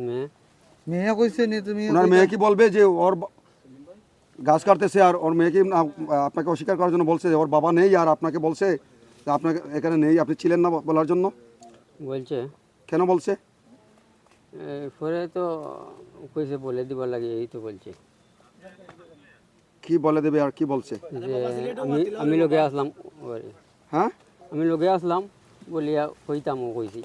মেয়ে। মেয়ে কইছে নি তুমি? ওনার মেয়ে কি বলবে যে ওর গাছ কাটতেছে আর ওর মেয়ে কি না- আপনাকে অস্বীকার করার জন্য বলছে যে ওর বাবা নেই আর আপনাকে বলছে যে আপনাকে এখানে নেই আপনি ছিলেন না বলার জন্য? বলছে। কেন বলছে? পরে তো কইছে বলে দিবার লাগে এই তো বলছে। কি বলে দেবে আর কি বলছে? যে আমি আমি লগে আসলাম। হ্যাঁ? আমি লগে আসলাম বলিয়া কইতাম ও কইছি।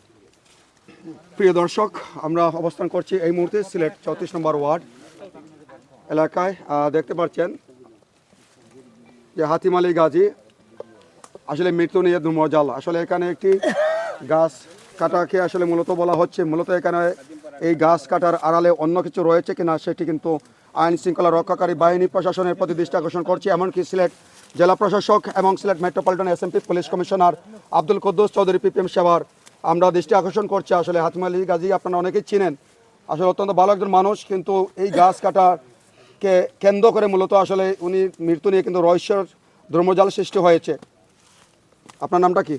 প্রিয় দর্শক, আমরা অবস্থান করছি এই মুহূর্তে সিলেট চৌত্রিশ নম্বর ওয়ার্ড এলাকায়। দেখতে পাচ্ছেন যে হাতিমালি গাজী, আসলে মৃত্যু নিয়ে ধুমজাল আসলে এখানে একটি গাছ কাটাকে আসলে মূলত বলা হচ্ছে, মূলত এখানে এই গাছ কাটার আড়ালে অন্য কিছু রয়েছে কিনা সেটি কিন্তু আইন শৃঙ্খলা রক্ষাকারী বাহিনী প্রশাসনের প্রতি দৃষ্টি আকর্ষণ করছে, এমনকি সিলেট জেলা প্রশাসক এবং Sylhet metropolitan SMP police commissioner Abdul Quddus Chowdhury PPM সেবার আমরা দৃষ্টি আকর্ষণ করছি আসলে হাতিমালি গাজী আপনারা অনেকেই চিনেন। আসলে অত্যন্ত ভালো একজন মানুষ কিন্তু এই গাছ কাটাকে কেন্দ্র করে মূলত আসলে উনি মৃত্যু নিয়ে কিন্তু রহস্যের ধর্মজাল সৃষ্টি হয়েছে। আপনার নামটা কি?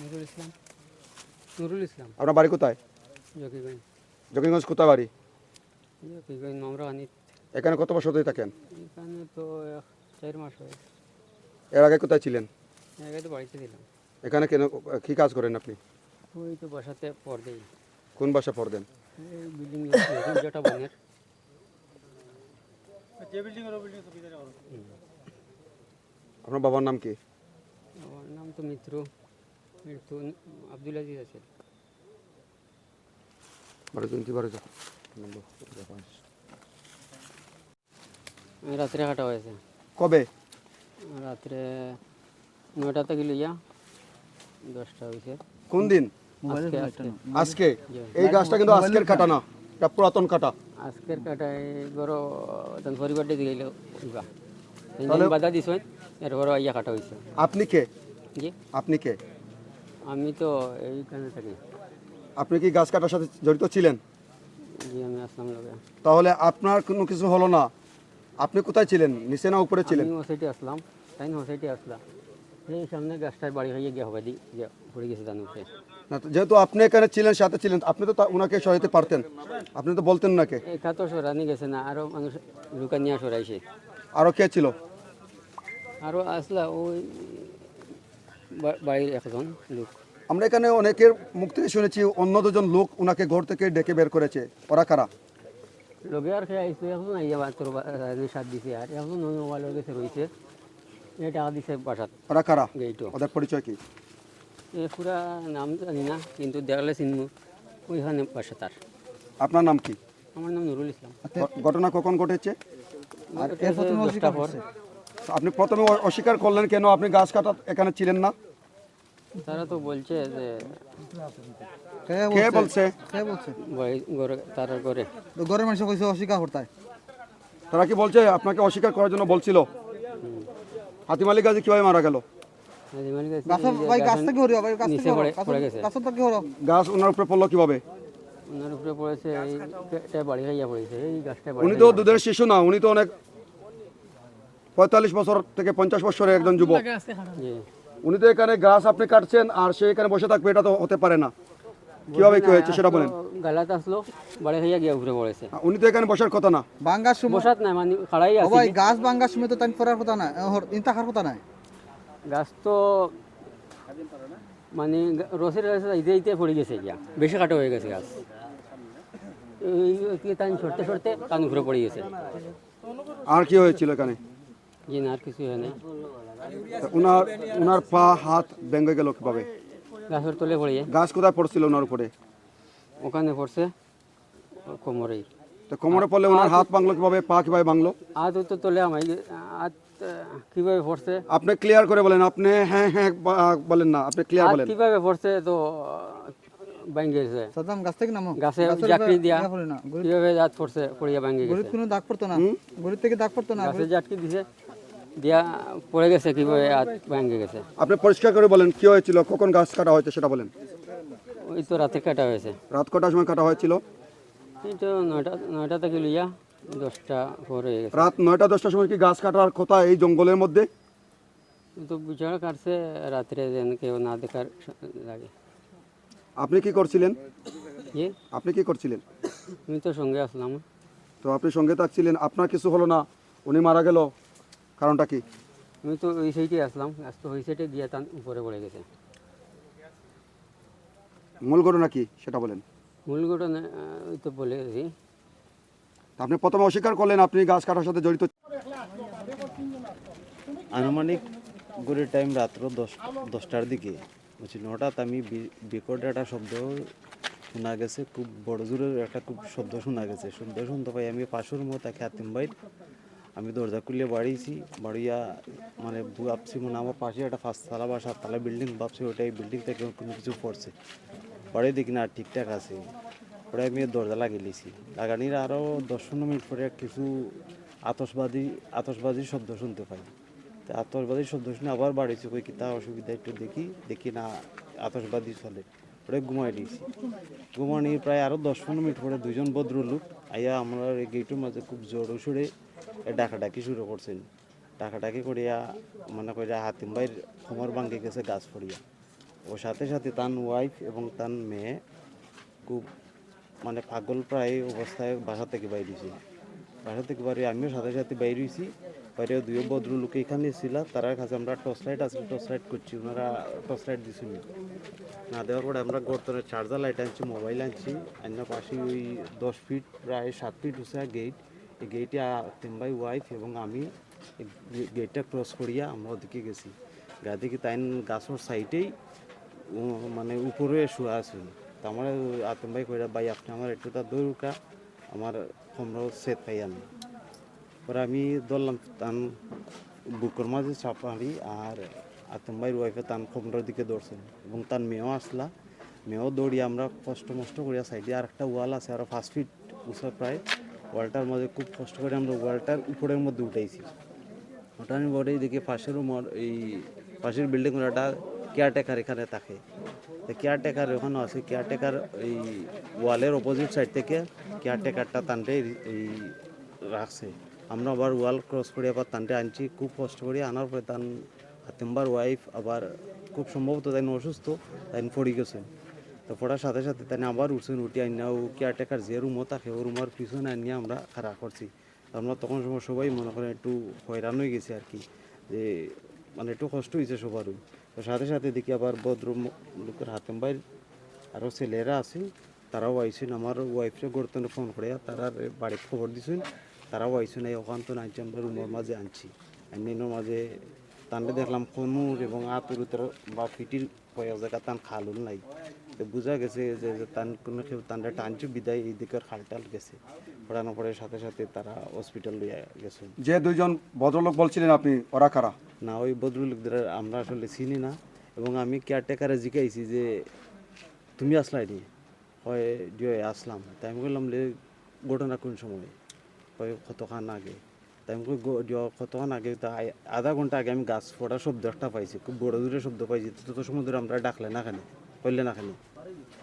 নুরুল ইসলাম। নুরুল ইসলাম। আপনার বাড়ি কোথায়? জকিগঞ্জ। জকিগঞ্জ কোথায় বাড়ি? জকিগঞ্জ নমরানি এখানে কত বছর ধরে থাকেন? এখানে তো চার মাস হয়েছে এর আগে কোথায় ছিলেন? আগে তো বাড়িতে দিলাম এখানে কেন কী কাজ করেন আপনি? ওই তো বাসাতে পর দেই কোন বাসা পড়তেন এই বিল্ডিং যেটা বনের। আপনার বাবার নাম কি? আমার নাম তো মিত্র। মৃত্যু আব্দুল আজিজ আছে। বারো জন বারো জন। রাত্রে কাটা হয়েছে। কবে? রাত্রে নয়টা থেকে লইয়া দশটা হয়েছে কোন দিন? আজকে এই গাছটা কিন্তু আজকের কাটা না এটা পুরাতন কাটা। আজকের গরো তখন পরিবার দিয়ে দিল বাধা দিছ এরপর ইয়া কাটা হয়েছে আপনি কে? জি আপনি কে? আমি তো এইখানে থাকি। আপনি কি গাছ কাটার সাথে জড়িত ছিলেন? জি আমি আসলাম লগে। তাহলে আপনার কোনো কিছু হলো না। আপনি কোথায় ছিলেন? নিচে না উপরে ছিলেন? আমি ওসাইটে আসলাম। তাই না ওসাইটে আসলাম। এই সামনে গাছটার বাড়ি হয়ে গিয়ে হবে দি গিয়া পড়ে গেছে উপরে। না যেহেতু আপনি এখানে ছিলেন সাথে ছিলেন আপনি তো ওনাকে সরাইতে পারতেন। আপনি তো বলতেন নাকি একা তো সরানি গেছে না আরও মানুষ লুকা নিয়ে সরাইছে। আরও কে ছিল? আরও আসলা ওই বাড়ির একজন লোক। আমরা এখানে অনেকের মুখ থেকে শুনেছি অন্য দুজন লোক ওনাকে ঘর থেকে ডেকে বের করেছে। ওরা কারা? লগে আর খেয়ে আইসে এখন আইয়া তোর সাত দিছে। আর এখন অন্য মোবাইল গেছে রয়েছে এই টাকা দিছে বাসাত ওরা কারা? ওদের পরিচয় কি? এ পুরা নাম জানি না কিন্তু দেখলে চিনবো। ওইখানে বাসা তার। আপনার নাম কি? আমার নাম নুরুল ইসলাম। ঘটনা কখন ঘটেছে? আর অস্বীকার করছে। আপনি প্রথমে অস্বীকার করলেন কেন? আপনি গাছ কাটা এখানে ছিলেন না। তারা তো বলছে যে কে বলছে? কে বলছে? বাড়ি ঘরে তার ঘরে। তো ঘরের মানুষ কইছে অস্বীকার করতায় তারা কি বলছে? আপনাকে অস্বীকার করার জন্য বলছিল? হাতিম আলী গাজী কীভাবে মারা গেল? গেছে, ওনার উপরে পড়ল কীভাবে? ওনার উপরে পড়েছে এই বাড়ি পড়েছে এই গাছটা উনি তো দুধের শিশু না উনি তো অনেক পঁয়তাল্লিশ বছর থেকে পঞ্চাশ বছরের একজন যুবক উনি তো এখানে গাছ আপনি কাটছেন আর সে এখানে বসে থাকবে এটা তো হতে পারে না। কীভাবে কি হয়েছে সেটা বলেন। গালাত আসলো বাড়ি গিয়া পড়েছে। উনি তো এখানে বসার কথা না। বাঙ্গার সময় বসাত নাই মানে খাড়াই আছে ভাই গাছ বাঙ্গার সময় তো তাই ফরার কথা না ইনতা খার কথা নাই। গাছ তো মানে রসের গাছে ইতে ইতে পড়ে গেছে গিয়া। বেশি কাটা হয়ে গেছে গাছ। তান সরতে সরতে কান উপরে পড়ে গেছে। আর কি হয়েছিল এখানে? জি না আর কিছু হয় নাই। তা উনার উনার পা হাত ভেঙে গেল কীভাবে? গাছের তলে পড়িয়ে গাছ কোথায় পড়ছিল ওনার উপরে? ওখানে পড়ছে কোমরেই। তো কোমরে পড়লে ওনার হাত ভাঙলো কীভাবে? পা কীভাবে ভাঙলো? আজ তো তলে আজ কীভাবে পড়ছে? আপনি ক্লিয়ার করে বলেন আপনি হ্যাঁ হ্যাঁ বলেন না আপনি ক্লিয়ার বলেন। কীভাবে পড়ছে? তো সাদাম গাছ। থেকে নামো। গাছে জাকড়ি দিয়া। কীভাবে পড়ছে? পড়িয়া কোনো দাগ পড়তো না? থেকে দাগ পড়তো না? গাছে দিছে দিয়া পড়ে গেছে কীভাবে হাত ভাঙে গেছে। আপনি পরিষ্কার করে বলেন কি হয়েছিল? কখন গাছ কাটা হয়েছে সেটা বলেন। ওই তো রাতে কাটা হয়েছে। রাত কটার সময় কাটা হয়েছিল? এই তো নয়টা নয়টা থেকে লইয়া দশটা পর রাত নয়টা দশটার সময় কি গাছ কাটার কথা এই জঙ্গলের মধ্যে? তো বিচারা কাটছে রাত্রে যেন কেউ না দেখার লাগে। আপনি কি করছিলেন? আপনি কি করছিলেন? আমি তো সঙ্গে আসলাম। তো আপনি সঙ্গে থাকছিলেন আপনার কিছু হলো না উনি মারা গেল কারণটা কি? আমি তো ওই সাইডে আসলাম আজ তো ওই সাইডে গিয়ে তার উপরে পড়ে গেছে। মূল ঘটনা কি সেটা বলেন। মূল ঘটনা তো বলে গেছি। আপনি প্রথমে অস্বীকার করলেন, আপনি গাছ কাটার সাথে জড়িত আনুমানিক গড়ির টাইম রাত্র দশ, দশটার দিকে। বুঝছি হঠাৎ আমি বিকট একটা শব্দ শোনা গেছে, খুব বড় জোরের একটা খুব শব্দ শোনা গেছে। শব্দ শুনতে পাই আমি পাশের মতো তাকে হাতিম বাইর আমি দরজা খুলে বাড়িয়েছি, বাড়িয়া মানে ভাবছি মানে আমার পাশে একটা পাঁচতলা বা সাততলা বিল্ডিং ভাবছি ওটাই বিল্ডিং থেকে কোনো কিছু পড়ছে। পরে দেখি না, ঠিকঠাক আছে। পরে আমি দরজা লাগিয়ে নিয়েছি লাগানির আরও দশ পনেরো মিনিট পরে কিছু আতসবাজি আতসবাজির শব্দ শুনতে পাই। তা আতসবাজির শব্দ শুনে আবার বাড়িছি, কই কি তা অসুবিধা একটু দেখি দেখি না আতসবাজি চলে। পরে ঘুমাই দিয়েছি ঘুমানির প্রায় আরও দশ পনেরো মিনিট পরে দুজন ভদ্রলোক আইয়া আমরা এই গেটের মাঝে খুব জোরে সুরে ডাকাডাকি শুরু করছেন। ডাকাডাকি করিয়া মানে কইরা হাতিম ভাইয়ের কোমর ভাঙ্গে গেছে গাছ পড়িয়া। ও সাথে সাথে তার ওয়াইফ এবং তার মেয়ে খুব মানে পাগল প্রায় অবস্থায় বাসা থেকে বাইর হয়েছে। বাসা থেকে বাইরে আমিও সাথে সাথে বাইর হয়েছি। বাইরে দুই ভদ্রলোক এখানে ছিল তার কাছে আমরা টর্চ লাইট আছে টর্চ লাইট করছি, ওনারা টর্চ লাইট দিছিল না দেওয়ার পরে আমরা গর্তনের চার্জার লাইট আনছি মোবাইল আনছি অন্য পাশে ওই দশ ফিট প্রায় সাত ফিট উঁচা গেট এই গেটে তিনবাই ওয়াইফ এবং আমি গেটটা ক্রস করিয়া আমরা ওদিকে গেছি। গা দেখি তাই গাছের সাইডেই মানে উপরে শুয়ে আছেন। তো আমার আতম ভাই কইরা, ভাই, আপনি আমার একটু তার দৌড়কা আমার আমরা সেট পাই আমি পরে আমি ধরলাম তান বুকের মাঝে চাপাড়ি আর আতম ভাইয়ের ওয়াইফে তান খমরার দিকে দৌড়ছেন এবং তার মেয়েও আসলা। মেয়েও দৌড়িয়ে আমরা কষ্ট মষ্ট করিয়া সাইডে আর একটা ওয়াল আছে আরও পাঁচ ফিট উঁচা প্রায়। ওয়ালটার মধ্যে খুব কষ্ট করে আমরা ওয়ালটার উপরের মধ্যে উঠাইছি। ওটার পরে দেখি পাশের এই পাশের বিল্ডিং একটা কেয়ারটেকার এখানে থাকে। কেয়ারটেকার ওখানে আছে। কেয়ারটেকার এই ওয়ালের অপোজিট সাইড থেকে কেয়ারটেকারটা টানতে এই রাখছে। আমরা আবার ওয়াল ক্রস করে আবার টানতে আনছি। খুব কষ্ট করে আনার পরে তান হাতিম্বার ওয়াইফ আবার খুব সম্ভবত তাই অসুস্থ তাই পড়ে গেছে। তো পড়ার সাথে সাথে তাই আবার উঠছেন উঠে আনিয়া ও কেয়ারটেকার যে রুমও থাকে, ও রুমের পিছনে আনিয়া আমরা খাড়া করছি। আমরা তখন সময় সবাই মনে করেন একটু হয়রান হয়ে গেছে আর কি। যে মানে একটু কষ্ট হয়েছে সবারই। তো সাথে সাথে দেখি আবার ভদ্র লোকের হাতেম বাইর আরও ছেলেরা আছে, তারাও আইসেন, আমার ওয়াইফে গড়তনে ফোন করে তারা বাড়ির খবর দিছেন, তারাও আইসেন, এই ওখান তো আনছি আমরা রুমের মাঝে আনছি। আইনের মাঝে তানলে দেখলাম কনুর এবং আতুর বা ফিটির কয়েক জায়গা তান খালুন নাই। বোঝা গেছে যে তান কোনো কেউ তানটা টানছে বিদায় এই দিকের খালটাল গেছে। পড়ানোর পরে সাথে সাথে তারা হসপিটাল লিয়ে গেছে। যে দুইজন ভদ্রলোক বলছিলেন আপনি ওরা কারা? না ওই ভদ্রলোকদের আমরা আসলে চিনি না। এবং আমি কেয়ারটেকারে জিকাইছি যে তুমি আসলাই নি? হয় ডিও আসলাম। তাই আমি বললাম যে ঘটনা কোন সময়? হয় কতক্ষণ আগে? তাই আমি কই, "গো- ডিও কতক্ষণ আগে? তা আধা ঘণ্টা আগে আমি গাছ ফোটার শব্দ একটা পাইছি। খুব বড় দূরে শব্দ পাইছি তত সময় ধরে আমরা ডাকলে না খানি কইলে না খানি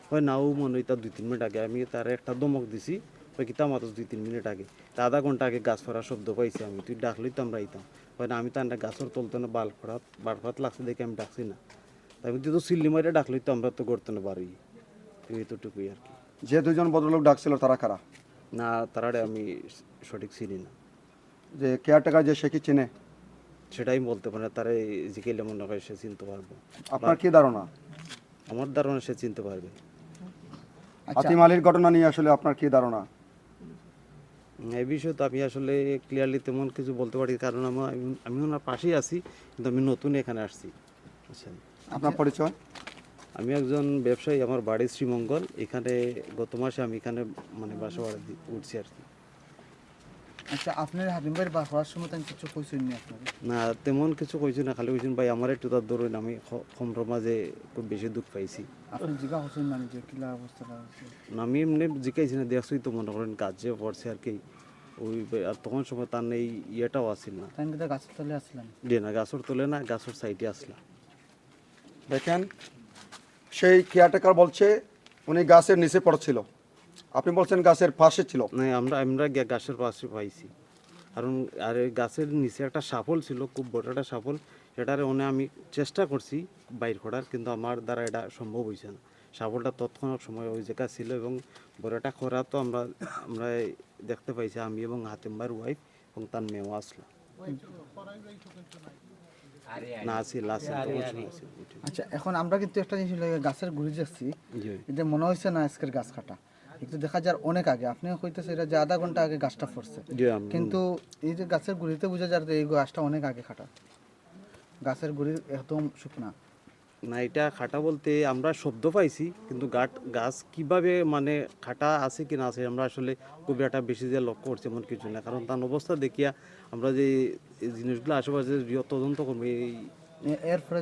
হয় নাও মনে হয় তার দুই তিন মিনিট আগে আমি তার একটা দমক দিছি। ওই কিতা মাত্র দুই তিন মিনিট আগে? তা আধা ঘণ্টা আগে গাছ ফোড়ার শব্দ পাইছি আমি। তুই ডাকলেই তো আমরা আইতাম। হয় না আমি তো আন্ডা গাছের তলতে না বাল ফোড়াত বাল ফোড়াত লাগছে দেখে আমি ডাকছি না। তাই আমি তুই তো সিল্লি মারে ডাকলেই তো আমরা তো করতে না পারি। এতটুকুই আর কি। যে দুজন ভদ্রলোক ডাকছিল তারা কারা? না তারারে আমি সঠিক চিনি না। যে কেয়ারটেকার যে সে কি চেনে? সেটাই বলতে পারে তারে জিকেলে মনে হয় সে চিনতে পারব। আপনার কি ধারণা? আমার ধারণা সে চিনতে পারবে। আচ্ছা। হাতিম আলীর ঘটনা নিয়ে আসলে আপনার কি ধারণা? এই বিষয়ে তো আমি আসলে ক্লিয়ারলি তেমন কিছু বলতে পারি কারণ আমার আমি- আমি ওনার পাশেই আছি কিন্তু আমি নতুন এখানে আসছি। বুঝছেন আপনার পরিচয়? আমি একজন ব্যবসায়ী আমার বাড়ি শ্রীমঙ্গল এখানে গত মাসে আমি এখানে মানে বাসা ভাড়া উঠছি আর কি। আচ্ছা আপনার হাতিম ভাইয়ের বার হওয়ার সময় কিছু কইছেন নি আপনাকে? না তেমন কিছু কইছি না খালি কইছেন ভাই আমার একটু তার ধরুন আমি খমর মাঝে খুব বেশি দুঃখ পাইছি। আপনি জিজ্ঞা হচ্ছেন না যে কিলা অবস্থাটা আছে? না, আমি এমনি জিজ্ঞাসি না দেখছই তো মনে করেন কাজে পড়ছে আর কি ওই আর তখন সময় তার এই ইয়েটাও আসিল না। তাই কিন্তু গাছের তলে আসলেন? যে না গাছর তোলে না গাছর সাইডে আসলা দেখেন সেই কেয়ারটেকার বলছে উনি গাছের নিচে পড়ছিল। আপনি বলছেন গাছের পাশে ছিল। না আমরা আমরা গাছের পাশে পাইছি। কারণ আর এই গাছের নিচে একটা সাফল ছিল খুব বড় একটা সাফল। সেটারে অনে আমি চেষ্টা করছি বাইর করার কিন্তু আমার দ্বারা এটা সম্ভব হয়েছে না। সাফলটা তৎক্ষণাৎ সময় ওই জায়গা ছিল এবং বড়টা খরা তো আমরা আমরা দেখতে পাইছি আমি এবং হাতিম্বার ওয়াইফ এবং তার মেয়েও আসলো। আচ্ছা এখন আমরা কিন্তু একটা জিনিস গাছের গুড়ি যাচ্ছি এটা মনে হয়েছে না আজকের গাছ কাটা? দেখা যার অনেক আগে। আপনি কইতেছে এটা যে আধা ঘণ্টা আগে গাছটা পড়ছে কিন্তু এই যে গাছের গুড়িতে বোঝা যায় যে এই গাছটা অনেক আগে কাটা গাছের গুড়ি একদম শুকনা। না এটা খাটা বলতে আমরা শব্দ পাইছি কিন্তু গাট গাছ কীভাবে মানে খাটা আছে কি না আছে আমরা আসলে খুব একটা বেশি যে লক্ষ্য করছি এমন কিছু না। কারণ তার অবস্থা দেখিয়া আমরা যে জিনিসগুলো আশেপাশে তদন্ত করব এই এরপরে